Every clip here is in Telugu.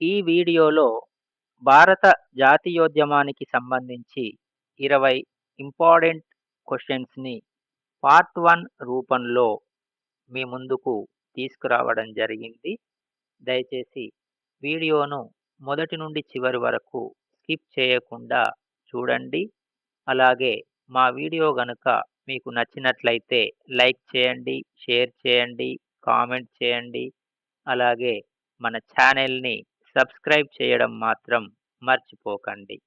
ఈ వీడియోలో భారత జాతీయోద్యమానికి సంబంధించి ఇరవై ఇంపార్టెంట్ క్వశ్చన్స్ని పార్ట్ వన్ రూపంలో మీ ముందుకు తీసుకురావడం జరిగింది. దయచేసి వీడియోను మొదటి నుండి చివరి వరకు స్కిప్ చేయకుండా చూడండి. అలాగే మా వీడియో గనుక మీకు నచ్చినట్లయితే లైక్ చేయండి షేర్ చేయండి కామెంట్ చేయండి. అలాగే మన ఛానల్ని సబ్స్క్రైబ్ చేయడం మాత్రం మర్చిపోకండి.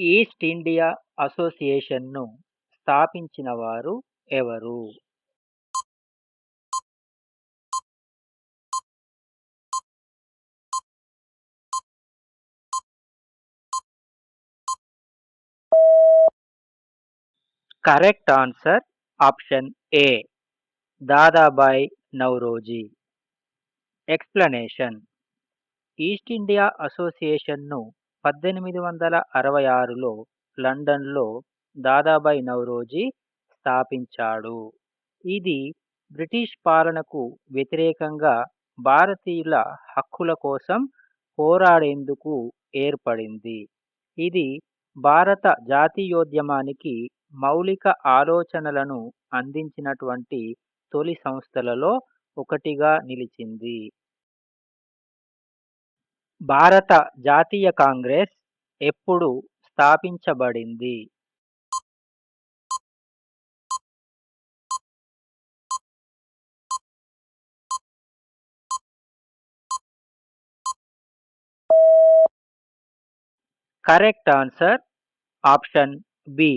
ఈస్ట్ ఇండియా అసోసియేషన్ను స్థాపించిన వారు ఎవరు? Correct answer option A. Dadabhai Naoroji. Explanation. East India అసోసియేషన్ను పద్దెనిమిది వందల అరవై ఆరులో లండన్లో దాదాబాయి నౌరోజీ స్థాపించాడు. ఇది బ్రిటిష్ పాలనకు వ్యతిరేకంగా భారతీయుల హక్కుల కోసం పోరాడేందుకు ఏర్పడింది. ఇది భారత జాతీయోద్యమానికి మౌలిక ఆలోచనలను అందించినటువంటి తొలి సంస్థలలో ఒకటిగా నిలిచింది. భారత జాతీయ కాంగ్రెస్ ఎప్పుడు స్థాపించబడింది? Correct answer option B.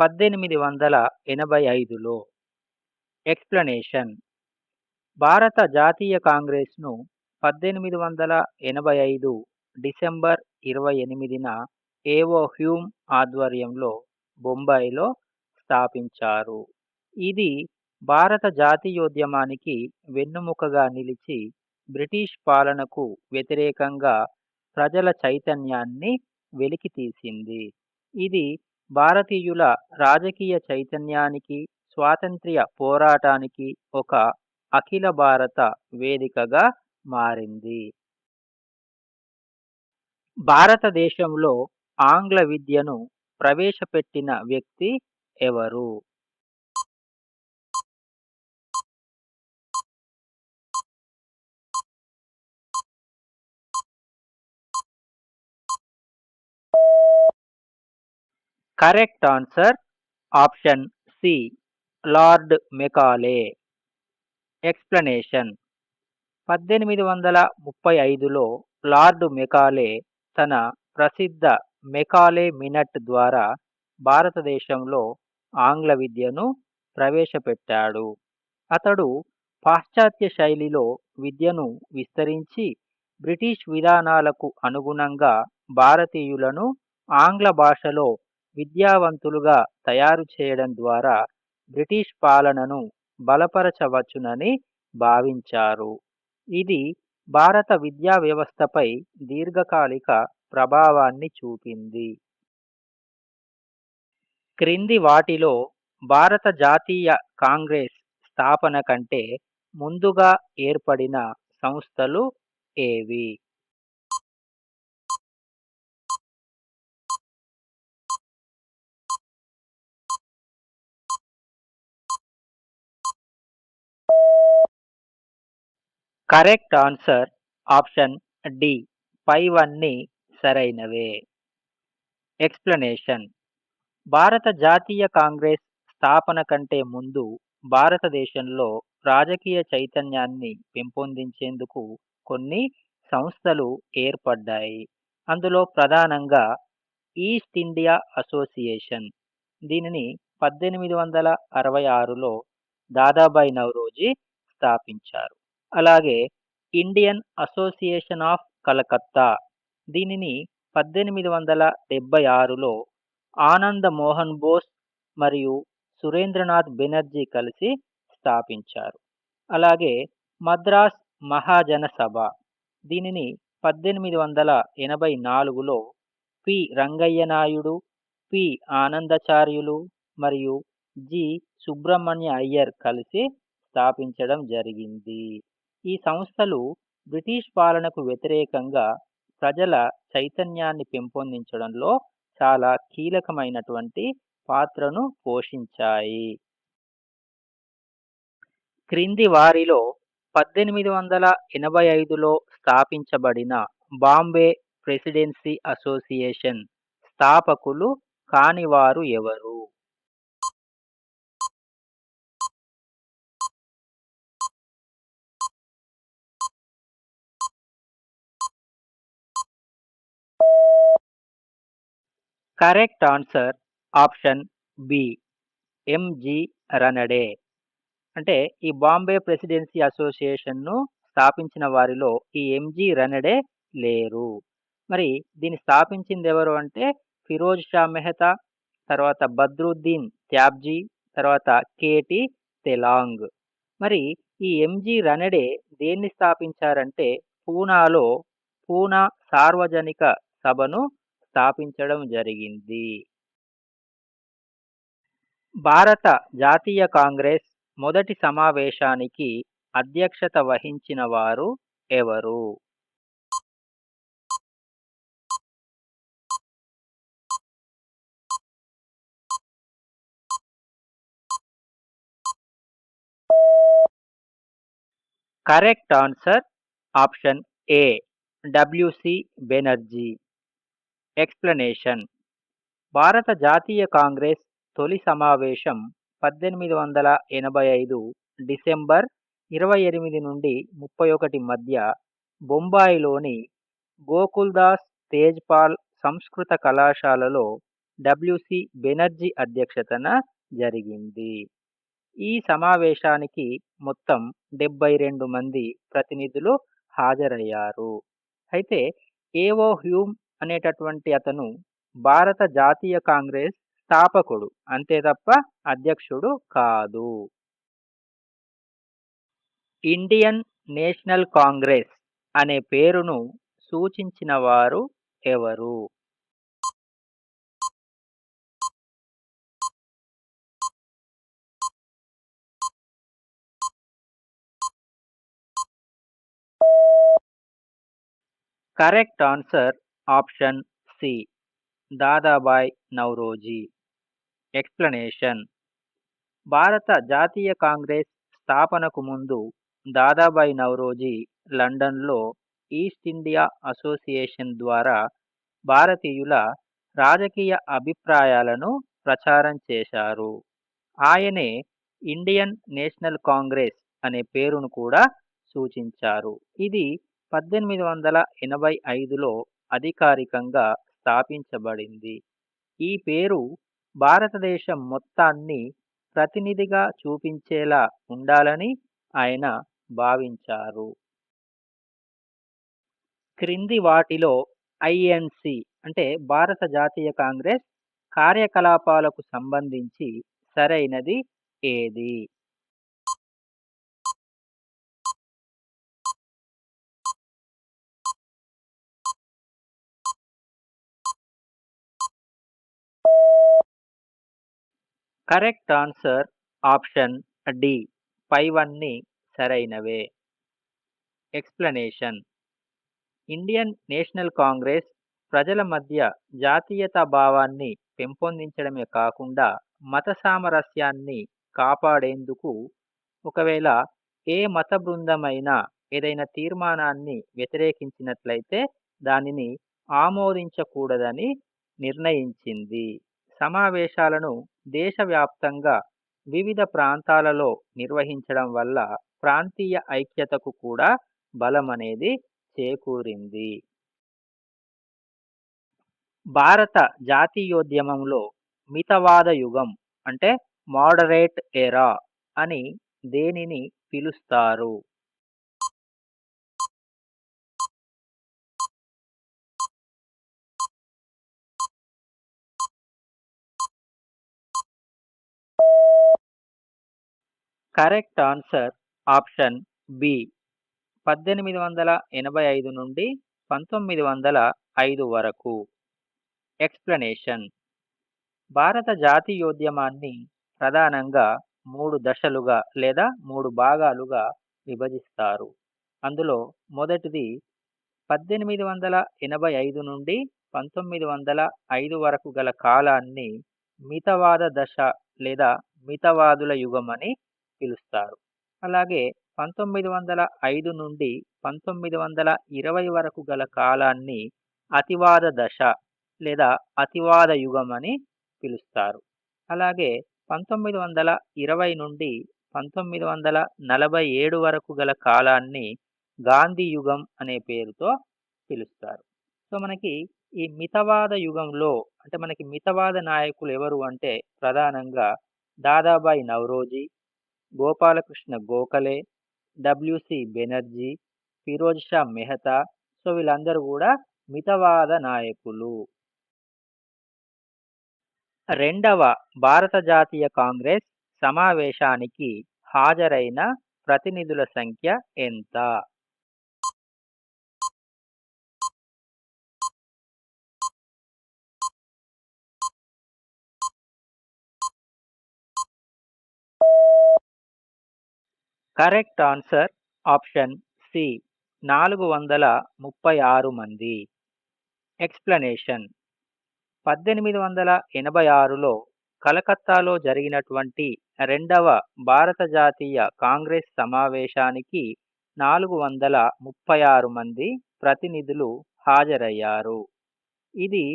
పద్దెనిమిది వందల ఎనభై ఐదులో. ఎక్స్ప్లనేషన్. భారత జాతీయ కాంగ్రెస్ను పద్దెనిమిది వందల ఎనభై ఐదు డిసెంబర్ ఇరవై ఎనిమిదిన ఏవో హ్యూమ్ ఆధ్వర్యంలో బొంబాయిలో స్థాపించారు. ఇది భారత జాతీయోద్యమానికి వెన్నుముకగా నిలిచి బ్రిటిష్ పాలనకు వ్యతిరేకంగా ప్రజల చైతన్యాన్ని వెలికితీసింది ఇది భారతీయుల రాజకీయ చైతన్యానికి స్వాతంత్ర్య పోరాటానికి ఒక అఖిల భారత వేదికగా మారింది. భారతదేశంలో ఆంగ్ల విద్యను ప్రవేశపెట్టిన వ్యక్తి ఎవరు? Correct answer option C Lord Macaulay. Explanation పద్దెనిమిది వందల ముప్పై ఐదులో లార్డ్ మెకాలే తన ప్రసిద్ధ మెకాలే మినట్ ద్వారా భారతదేశంలో ఆంగ్ల విద్యను ప్రవేశపెట్టాడు. అతడు పాశ్చాత్య శైలిలో విద్యను విస్తరించి బ్రిటిష్ విధానాలకు అనుగుణంగా భారతీయులను ఆంగ్ల భాషలో విద్యావంతులుగా తయారు చేయడం ద్వారా బ్రిటిష్ పాలనను బలపరచవచ్చునని భావించారు. ఇది భారత విద్యా వ్యవస్థపై దీర్ఘకాలిక ప్రభావాన్ని చూపింది. క్రింది వాటిలో భారత జాతీయ కాంగ్రెస్ స్థాపన కంటే ముందుగా ఏర్పడిన సంస్థలు ఏవి? Correct answer option D. పైవన్నీ సరైనవే. ఎక్స్ప్లనేషన్. భారత జాతీయ కాంగ్రెస్ స్థాపన కంటే ముందు భారతదేశంలో రాజకీయ చైతన్యాన్ని పెంపొందించేందుకు కొన్ని సంస్థలు ఏర్పడ్డాయి. అందులో ప్రధానంగా ఈస్ట్ ఇండియా అసోసియేషన్. దీనిని పద్దెనిమిది వందల అరవై ఆరులో దాదాబాయి నవరోజీ స్థాపించారు. అలాగే ఇండియన్ అసోసియేషన్ ఆఫ్ కలకత్తా దీనిని పద్దెనిమిది వందల డెబ్బై ఆరులో ఆనంద మోహన్ బోస్ మరియు సురేంద్రనాథ్ బెనర్జీ కలిసి స్థాపించారు. అలాగే మద్రాస్ మహాజన సభ దీనిని పద్దెనిమిది వందల ఎనభై నాలుగులో పి. రంగయ్య నాయుడు పి. ఆనందాచార్యులు మరియు జి. సుబ్రహ్మణ్య అయ్యర్ కలిసి స్థాపించడం జరిగింది. ఈ సంస్థలు బ్రిటిష్ పాలనకు వ్యతిరేకంగా ప్రజల చైతన్యాన్ని పెంపొందించడంలో చాలా కీలకమైనటువంటి పాత్రను పోషించాయి. క్రింది వారిలో పద్దెనిమిది వందల ఎనభై ఐదులో స్థాపించబడిన బాంబే ప్రెసిడెన్సీ అసోసియేషన్ స్థాపకులు కానివారు ఎవరు? Correct answer option B MG Ranade. అంటే ఈ బాంబే ప్రెసిడెన్సీ అసోసియేషన్ను స్థాపించిన వారిలో ఈ ఎంజి రనడే లేరు. మరి దీన్ని స్థాపించింది ఎవరు అంటే ఫిరోజ్ షా మెహతా తర్వాత బద్రుద్దీన్ త్యాబ్జీ తర్వాత కేటి తెలాంగ్. మరి ఈ ఎంజి రనడే దేన్ని స్థాపించారంటే పూనాలో పూనా సార్వజనిక సభను స్థాపించడం జరిగింది. భారత జాతీయ కాంగ్రెస్ మొదటి సమావేశానికి అధ్యక్షత వహించిన వారు ఎవరు? Correct answer option A WC Banerjee. Explanation. భారత జాతీయ కాంగ్రెస్ తొలి సమావేశం పద్దెనిమిది వందల ఎనభై ఐదు డిసెంబర్ ఇరవై ఎనిమిది నుండి ముప్పై ఒకటి మధ్య బొంబాయిలోని గోకుల్దాస్ తేజ్పాల్ సంస్కృత కళాశాలలో డబ్ల్యూసి బెనర్జీ అధ్యక్షతన జరిగింది. ఈ సమావేశానికి మొత్తం డెబ్బై రెండు మంది ప్రతినిధులు హాజరయ్యారు. అయితే ఏవో హ్యూమ్ అనేటటువంటి అతను భారత జాతీయ కాంగ్రెస్ స్థాపకుడు. అంతే తప్ప అధ్యక్షుడు కాదు. ఇండియన్ నేషనల్ కాంగ్రెస్ అనే పేరును సూచించిన వారు ఎవరు? Correct answer option C. Dadabhai Naoroji. Explanation. భారత జాతీయ కాంగ్రెస్ స్థాపనకు ముందు దాదాబాయ్ నౌరోజీ లండన్లో ఈస్ట్ ఇండియా అసోసియేషన్ ద్వారా భారతీయుల రాజకీయ అభిప్రాయాలను ప్రచారం చేశారు. ఆయనే ఇండియన్ నేషనల్ కాంగ్రెస్ అనే పేరును కూడా సూచించారు. ఇది పద్దెనిమిది వందల ఎనభై ఐదులో అధికారికంగా స్థాపించబడింది. ఈ పేరు భారతదేశం మొత్తాన్ని ప్రతినిధిగా చూపించేలా ఉండాలని ఆయన భావించారు. క్రింది వాటిలో ఐఎన్సి అంటే భారత జాతీయ కాంగ్రెస్ కార్యకలాపాలకు సంబంధించి సరైనది ఏది? Correct answer option D. పైవన్నీ సరైనవే. ఎక్స్ప్లెనేషన్. ఇండియన్ నేషనల్ కాంగ్రెస్ ప్రజల మధ్య జాతీయతా భావాన్ని పెంపొందించడమే కాకుండా మత సామరస్యాన్ని కాపాడేందుకు ఒకవేళ ఏ మత బృందమైనా ఏదైనా తీర్మానాన్ని వ్యతిరేకించినట్లయితే దానిని ఆమోదించకూడదని నిర్ణయించింది. సమావేశాలను దేశవ్యాప్తంగా వివిధ ప్రాంతాలలో నిర్వహించడం వల్ల ప్రాంతీయ ఐక్యతకు కూడా బలం అనేది చేకూరింది. భారత జాతీయోద్యమంలో మితవాద యుగం అంటే మోడరేట్ ఎరా అని దేనిని పిలుస్తారు? Correct answer option B. పద్దెనిమిది వందల ఎనభై ఐదు నుండి పంతొమ్మిది వందల ఐదు వరకు. ఎక్స్ప్లెనేషన్. భారత జాతీయోద్యమాన్ని ప్రధానంగా మూడు దశలుగా లేదా మూడు భాగాలుగా విభజిస్తారు. అందులో మొదటిది పద్దెనిమిది వందల ఎనభై ఐదు నుండి పంతొమ్మిది వందల ఐదు వరకు గల కాలాన్ని మితవాద దశ లేదా మితవాదుల యుగం అని పిలుస్తారు. అలాగే పంతొమ్మిది వందల ఐదు నుండి పంతొమ్మిది వందల ఇరవై వరకు గల కాలాన్ని అతివాద దశ లేదా అతివాద యుగం అని పిలుస్తారు. అలాగే పంతొమ్మిది వందల ఇరవై నుండి పంతొమ్మిది వందల నలభై ఏడు వరకు గల కాలాన్ని గాంధీ యుగం అనే పేరుతో పిలుస్తారు. సో మనకి ఈ మితవాద యుగంలో అంటే మనకి మితవాద నాయకులు ఎవరు అంటే ప్రధానంగా Dadabhai Naoroji Gopalakrishna Gokhale W C Banerjee Feroz Shah Mehta so వీళ్ళందరూ కూడా మితవాద నాయకులు. రెండవ భారత జాతీయ కాంగ్రెస్ సమావేశానికి హాజరైన ప్రతినిధుల సంఖ్య ఎంత? Correct answer option C. నాలుగు వందల ముప్పై ఆరు మంది. ఎక్స్ప్లనేషన్. పద్దెనిమిది వందల ఎనభై ఆరులో కలకత్తాలో జరిగినటువంటి రెండవ భారత జాతీయ కాంగ్రెస్ సమావేశానికి నాలుగు వందల ముప్పై ఆరు మంది ప్రతినిధులు హాజరయ్యారు. ఇది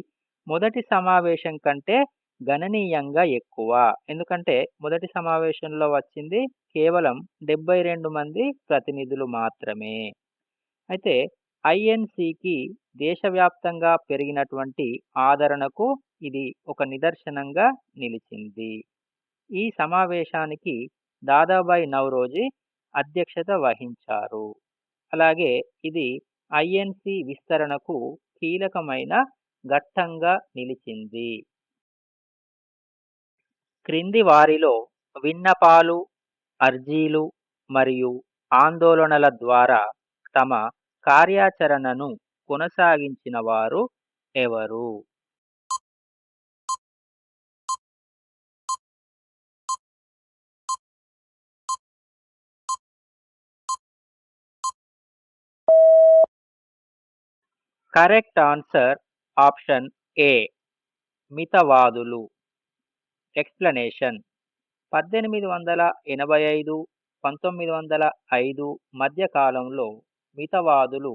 మొదటి సమావేశం కంటే గణనీయంగా ఎక్కువ. ఎందుకంటే మొదటి సమావేశంలో వచ్చింది కేవలం డెబ్బై రెండు మంది ప్రతినిధులు మాత్రమే. అయితే ఐఎన్సికి దేశవ్యాప్తంగా పెరిగినటువంటి ఆదరణకు ఇది ఒక నిదర్శనంగా నిలిచింది. ఈ సమావేశానికి దాదాబాయి నవరోజీ అధ్యక్షత వహించారు. అలాగే ఇది ఐఎన్సి విస్తరణకు కీలకమైన ఘట్టంగా నిలిచింది. క్రింది వారిలో విన్నపాలు అర్జీలు మరియు ఆందోళనల ద్వారా తమ కార్యాచరణను కొనసాగించిన వారు ఎవరు? కరెక్ట్ ఆన్సర్ ఆప్షన్ ఏ మితవాదులు. ఎక్స్ప్లనేషన్. పద్దెనిమిది వందల ఎనభై ఐదు పంతొమ్మిది వందల ఐదు మధ్యకాలంలో మితవాదులు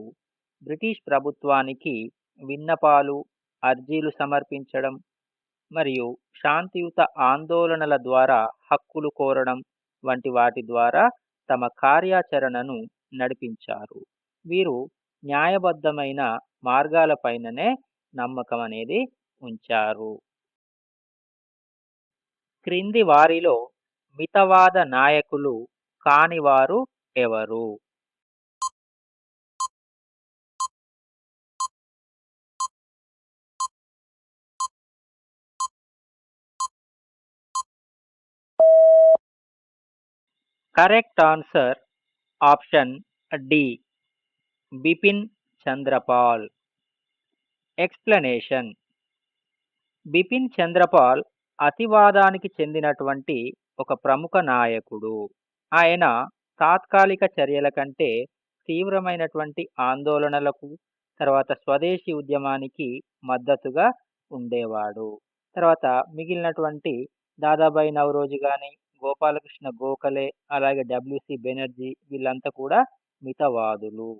బ్రిటిష్ ప్రభుత్వానికి విన్నపాలు అర్జీలు సమర్పించడం మరియు శాంతియుత ఆందోళనల ద్వారా హక్కులు కోరడం వంటి వాటి ద్వారా తమ కార్యాచరణను నడిపించారు. వీరు న్యాయబద్ధమైన మార్గాలపైననే నమ్మకం అనేది ఉంచారు. క్రింది వారిలో మితవాద నాయకులు కానివారు ఎవరు? Correct answer option D. Bipin Chandra Pal. Explanation. Bipin Chandra Pal అతివాదానికి చెందినటువంటి ఒక ప్రముఖ నాయకుడు. ఆయన తాత్కాలిక చర్యల కంటే తీవ్రమైనటువంటి ఆందోళనలకు తర్వాత స్వదేశీ ఉద్యమానికి మద్దతుగా ఉండేవాడు. తర్వాత మిగిలినటువంటి దాదాబాయి నవరోజు కానీ గోపాలకృష్ణ గోఖలే అలాగే డబ్ల్యూసి బెనర్జీ వీళ్ళంతా కూడా మితవాదులు.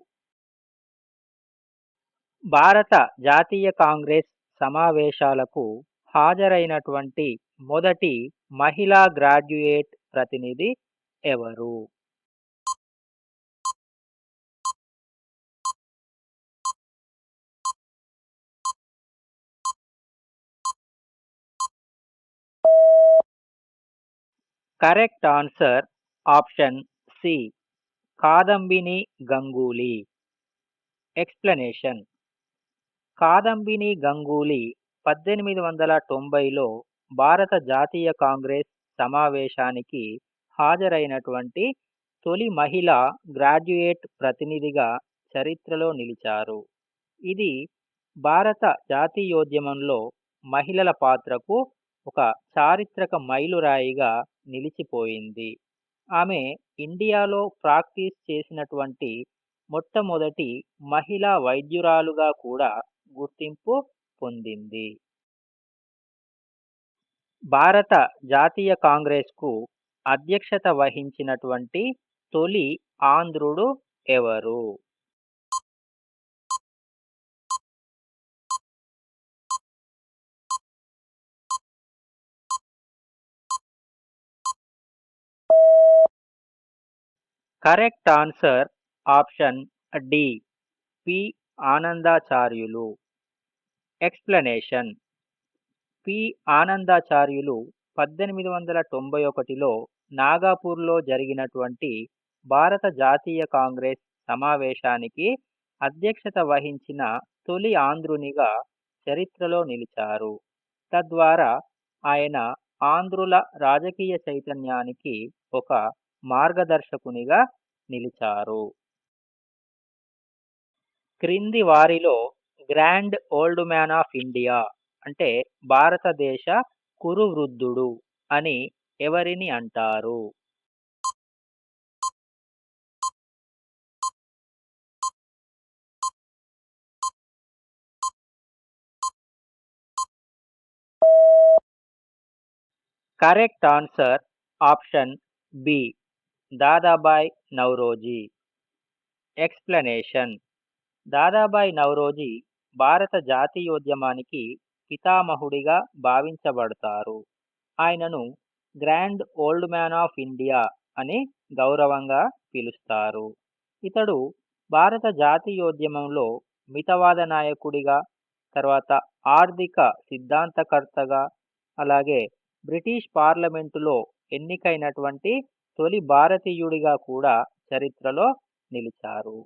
భారత జాతీయ కాంగ్రెస్ సమావేశాలకు హాజరైనటువంటి మొదటి మహిళా గ్రాడ్యుయేట్ ప్రతినిధి ఎవరు? Correct answer option C Kadambini Ganguly. Explanation. Kadambini Ganguly పద్దెనిమిది వందల తొంభైలో భారత జాతీయ కాంగ్రెస్ సమావేశానికి హాజరైనటువంటి తొలి మహిళ గ్రాడ్యుయేట్ ప్రతినిధిగా చరిత్రలో నిలిచారు. ఇది భారత జాతీయోద్యమంలో మహిళల పాత్రకు ఒక చారిత్రక మైలురాయిగా నిలిచిపోయింది. ఆమె ఇండియాలో ప్రాక్టీస్ చేసినటువంటి మొట్టమొదటి మహిళా వైద్యురాలుగా కూడా గుర్తింపు పొందింది. భారత జాతీయ కాంగ్రెస్కు అధ్యక్షత వహించినటువంటి తొలి ఆంధ్రుడు ఎవరు? Correct answer option D. P. Anandacharyulu. Explanation. P. Anandacharyulu పద్దెనిమిది వందల తొంభై ఒకటిలో నాగాపూర్లో జరిగినటువంటి భారత జాతీయ కాంగ్రెస్ సమావేశానికి అధ్యక్షత వహించిన తొలి ఆంధ్రునిగా చరిత్రలో నిలిచారు. తద్వారా ఆయన ఆంధ్రుల రాజకీయ చైతన్యానికి ఒక మార్గదర్శకునిగా నిలిచారు. క్రింది వారిలో grand old man of India అంటే భారతదేశ కురు వృద్ధుడు అని ఎవరిని అంటారు? Correct answer option B Dadabhai Naoroji explanation Dadabhai Naoroji భారత జాతీయోద్యమానికి పితామహుడిగా భావించబడతారు. ఆయనను grand old man of India అని గౌరవంగా పిలుస్తారు. ఇతడు భారత జాతీయోద్యమంలో మితవాద నాయకుడిగా తర్వాత ఆర్థిక సిద్ధాంతకర్తగా అలాగే బ్రిటిష్ పార్లమెంటులో ఎన్నికైనటువంటి తొలి భారతీయుడిగా కూడా చరిత్రలో నిలిచారు.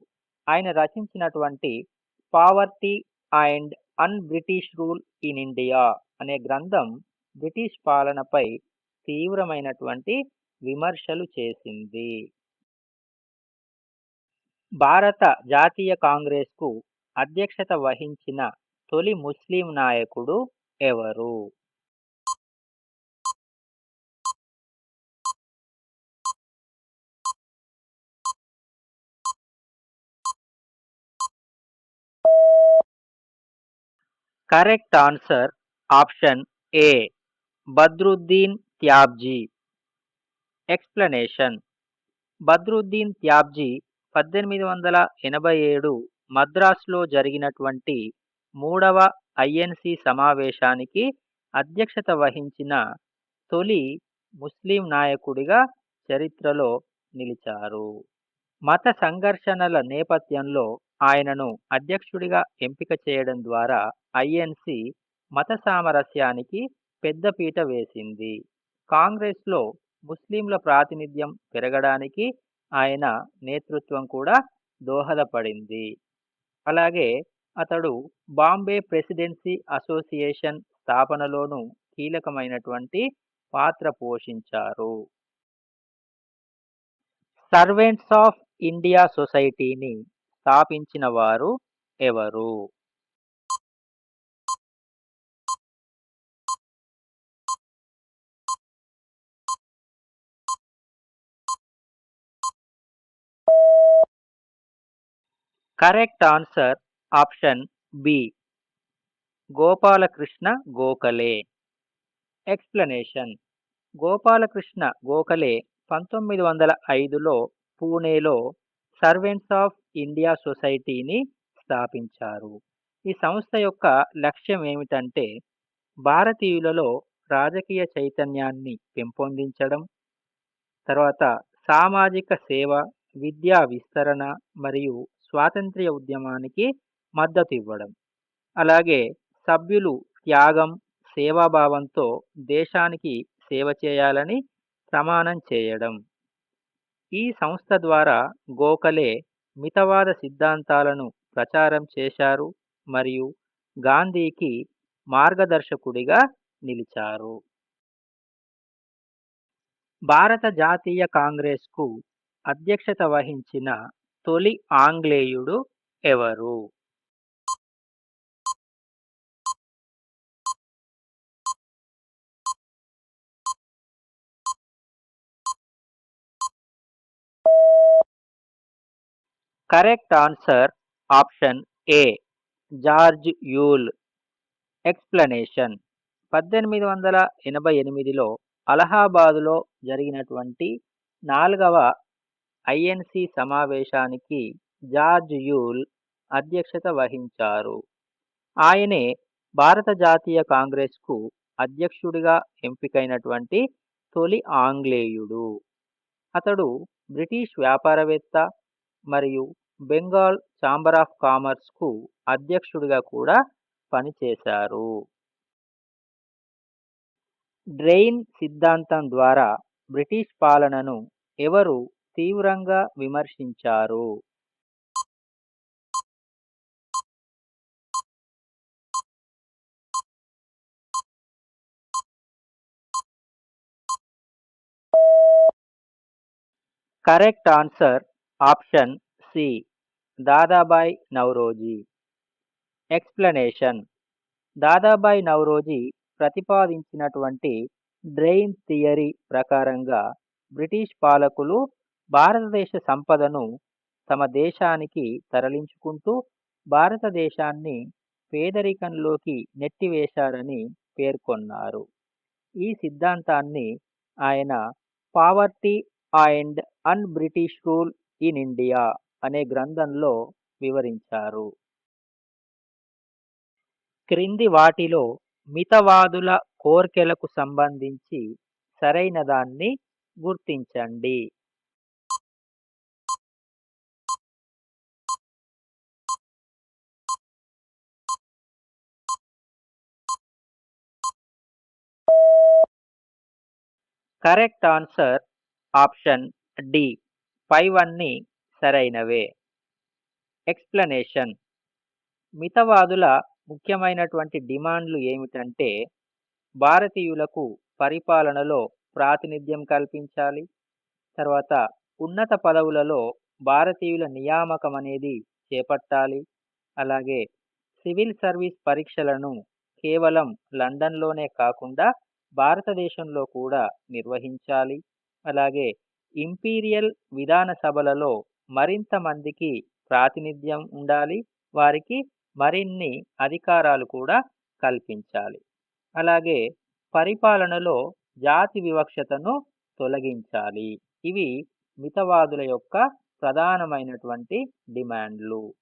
ఆయన రచించినటువంటి poverty and un British rule in India అనే గ్రంథం బ్రిటిష్ పాలనపై తీవ్రమైనటువంటి విమర్శలు చేసింది. భారత జాతీయ కాంగ్రెస్కు అధ్యక్షత వహించిన తొలి ముస్లిం నాయకుడు ఎవరు? Correct answer option A Badruddin Tyabji. Explanation Badruddin Tyabji పద్దెనిమిది వందల ఎనభై ఏడు మద్రాసులో జరిగినటువంటి మూడవ ఐఎన్సి సమావేశానికి అధ్యక్షత వహించిన తొలి ముస్లిం నాయకుడిగా చరిత్రలో నిలిచారు. మత సంఘర్షణల నేపథ్యంలో ఆయనను అధ్యక్షుడిగా ఎంపిక చేయడం ద్వారా ఐఎన్సి మత సామరస్యానికి పెద్దపీట వేసింది. కాంగ్రెస్లో ముస్లింల ప్రాతినిధ్యం పెరగడానికి ఆయన నేతృత్వం కూడా దోహదపడింది. అలాగే అతడు బాంబే ప్రెసిడెన్సీ అసోసియేషన్ స్థాపనలోనూ కీలకమైనటువంటి పాత్ర పోషించారు. సర్వెంట్స్ ఆఫ్ ఇండియా సొసైటీని స్థాపించిన వారు ఎవరు? Correct answer option B. Gopalakrishna Gokhale. Explanation. Gopalakrishna Gokhale పంతొమ్మిది వందల ఐదులో పూణేలో సర్వెంట్స్ ఆఫ్ ఇండియా సొసైటీని స్థాపించారు. ఈ సంస్థ యొక్క లక్ష్యం ఏమిటంటే భారతీయులలో రాజకీయ చైతన్యాన్ని పెంపొందించడం తర్వాత సామాజిక సేవ విద్యా విస్తరణ మరియు స్వాతంత్ర్య ఉద్యమానికి మద్దతు ఇవ్వడం. అలాగే సభ్యులు త్యాగం సేవాభావంతో దేశానికి సేవ చేయాలని ప్రమాణం చేయడం. ఈ సంస్థ ద్వారా గోఖలే మితవాద సిద్ధాంతాలను ప్రచారం చేశారు మరియు గాంధీకి మార్గదర్శకుడిగా నిలిచారు. భారత జాతీయ కాంగ్రెస్కు అధ్యక్షత వహించిన తొలి ఆంగ్లేయుడు ఎవరు? Correct answer option A George Yule. Explanation పద్దెనిమిది వందల ఎనభై ఎనిమిదిలో అలహాబాదులో జరిగినటువంటి నాలుగవ ఐఎన్సి సమావేశానికి జార్జ్ యూల్ అధ్యక్షత వహించారు. ఆయనే భారత జాతీయ కాంగ్రెస్కు అధ్యక్షుడిగా ఎంపికైనటువంటి తొలి ఆంగ్లేయుడు. అతడు బ్రిటిష్ వ్యాపారవేత్త మరియు బెంగాల్ ఛాంబర్ ఆఫ్ కామర్స్కు అధ్యక్షుడిగా కూడా పనిచేశారు. డ్రెయిన్ సిద్ధాంతం ద్వారా బ్రిటిష్ పాలనను ఎవరు తీవ్రంగా విమర్శించారు? Correct answer option C Dadabhai Naoroji explanation Dadabhai Naoroji ప్రతిపాదించినటువంటి drain theory ప్రకారంగా బ్రిటిష్ పాలకులు భారతదేశ సంపదను తమ దేశానికి తరలించుకుంటూ భారతదేశాన్ని పేదరికంలోకి నెట్టివేశారని పేర్కొన్నారు. ఈ సిద్ధాంతాన్ని ఆయన poverty and un British rule in India అనే గ్రంథంలో వివరించారు. క్రింది వాటిలో మితవాదుల కోర్కెలకు సంబంధించి సరైనదాన్ని గుర్తించండి. Correct answer option D. పైవన్నీ సరైనవే. ఎక్స్ప్లనేషన్ మితవాదుల ముఖ్యమైనటువంటి డిమాండ్లు ఏమిటంటే భారతీయులకు పరిపాలనలో ప్రాతినిధ్యం కల్పించాలి. తర్వాత ఉన్నత పదవులలో భారతీయుల నియామకం అనేది చేపట్టాలి. అలాగే సివిల్ సర్వీస్ పరీక్షలను కేవలం లండన్లోనే కాకుండా భారతదేశంలో కూడా నిర్వహించాలి. అలాగే ఇంపీరియల్ విధాన సభలలో మరింత మందికి ప్రాతినిధ్యం ఉండాలి వారికి మరిన్ని అధికారాలు కూడా కల్పించాలి. అలాగే పరిపాలనలో జాతి వివక్షతను తొలగించాలి. ఇవి మితవాదుల యొక్క ప్రధానమైనటువంటి డిమాండ్లు.